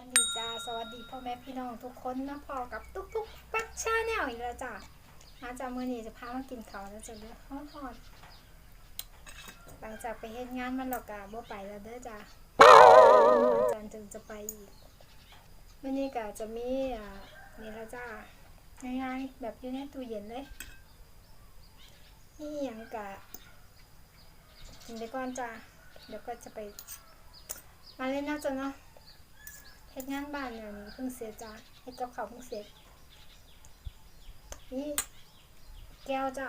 วัสดีจ้าสวัสดีพ่อแม่พี่น้องทุกคนนะพอกับตุ๊กตุ๊กปักชาแนลอีกแล้วจ้ามาจากมื่อนี้จะพามากินข้าวแล้วจะเด้อฮอนฮอนหลังจากไปเฮ็ดงานมันเรากะบ่ไปแล้วเด้อจ้าวันจันทร์จึงจะไปอีกมื่อนี้กะจะมีอ่านี่ละจ้าง่ายๆแบบอยู่ในตู้เย็นเลยนี่ยังกะกินไปก่อนจ้าเดี๋ยวก็จะไปมาเล่นน่าจะเนาะ เฮ็ดงานบ้านเนี่ยนี่เพิ่งเสียจ้าเฮ็ดกับเขาเพิ่งเสร็จนี่แก้วจ้า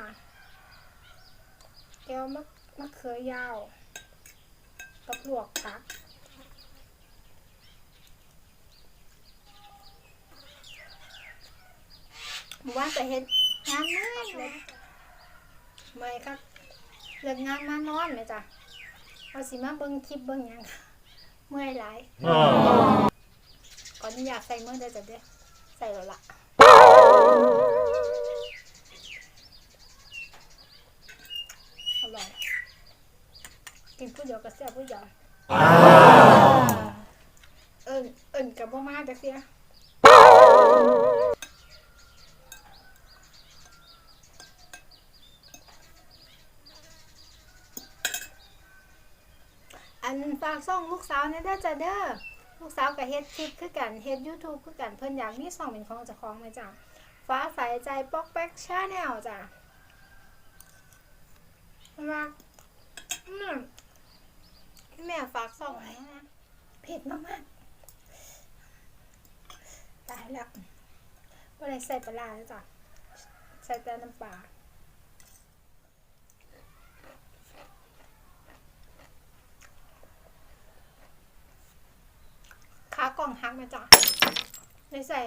แก้วมะมะเขือยาวกับลวกผักหมู่บ้านแต่เฮ็ดงานมากเลยเมื่อยครับเลิกงานมานอนเลยจ้ะเอาสิมาเบิ่งคลิปเบิ่งหยังเมื่อยหลาย ก่อนนี้อยากใส่เมื่อเดียวจะเด้อใส่แล้วล่ะอร่อยกินผู้เดียวก็แซ่บผู้เดียวเอิญเอิญกับบ่มาจักเสียอันฝากซ่องลูกสาวเนี่ยเด้จ้ะเด้อ ลูกสาวกับเฮ็ดคลิปคือกันเฮ็ด YouTube คือกันเพิ่นอยากมีช่องเป็นของเจ้าของไหมจ้ะฟ้าใสใจป๊อกแป๊กชาแนลจ้ะว่าอืมแม่ฝากช่องไว้นะเผ็ดมากๆตายแล้วบ่ได้ใส่ปลาร้าแล้วจ้ะใส่แต่น้ำปลาขาก ล่องฮักมาจ้ะได้ใส่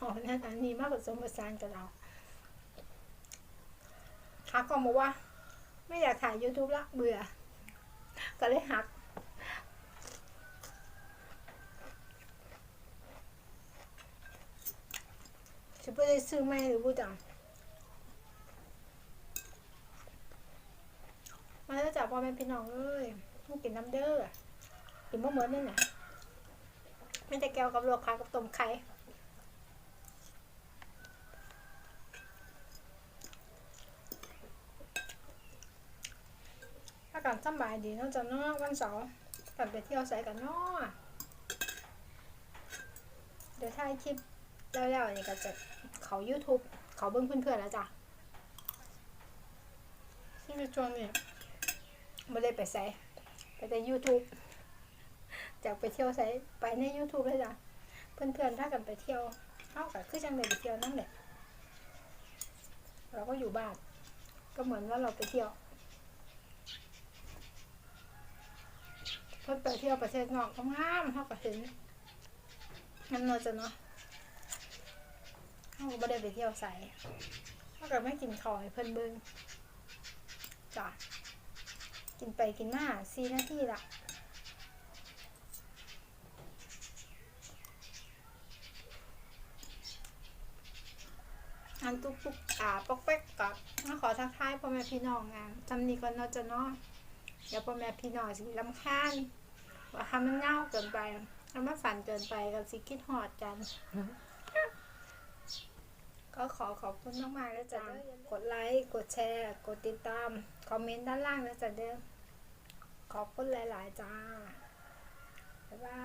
อ๋อนั่นอันนี้มากผสมผสานกับเราขากล่องบอกว่า ไม่อยากถ่าย YouTube ละเบื่อ ก็เลยหักจะไปได้ซื้อไหมหรือบูจังมาแล้วจ้ะพ่อแม่พี่น้องเอ้ยต้องกินน้ำเด้อกินบ่เหมือนนี่น่ะ ไม่แต่แก้วกับลวกไข่กับต้มไข่อากาศสำบายดีเนาะจ้ะเนาะวันเสาร์กันไปเที่ยวใส่กันเนาะเดี๋ยวถ่ายคลิปแล้วๆนี่ก็จะเขา YouTube เขาเบิ้งเพื่อนๆแล้วจ้ะที่ช่วงนี้ไม่ได้ไปใส่ไปแต่ YouTube จากไปเที่ยวใส่ไปใน YouTube เลยจ้ะเพื่อนๆถ้ากันไปเที่ยวเท่ากับคือจังเลยไปเที่ยวนั่นแหละเราก็อยู่บ้าน ก็เหมือนว่าเราไปเที่ยวเพิ่นไปเที่ยวประเทศนอกก็งามเท่ากับเห็นงั้นเราจะเนาะเขาก็ไม่ได้ไปเที่ยวใส่เท่ากับไม่กินข้าวให้เพิ่นเบิ่งจ้ะกินไปกินมาสี่นาทีละ อันตุกปุกอ่าปอกแป๊กกับมาขอทักทายพ่อแม่พี่น้องงานจำนี้ก่อนเนาะจะเนาะเดี๋ยวพ่อแม่พี่น้องสิลำคาญว่าทำมันเง่าเกินไปทำมันฝันเกินไปกับสิคิดหอดกัน ก็ขอขอบคุณมากๆแล้วจ้ะกดไลค์กดแชร์ กดติดตาม คอมเมนต์ด้านล่างนะจ๊ะเด้อขอบคุณหลาย ๆ จ้าบ๊ายบาย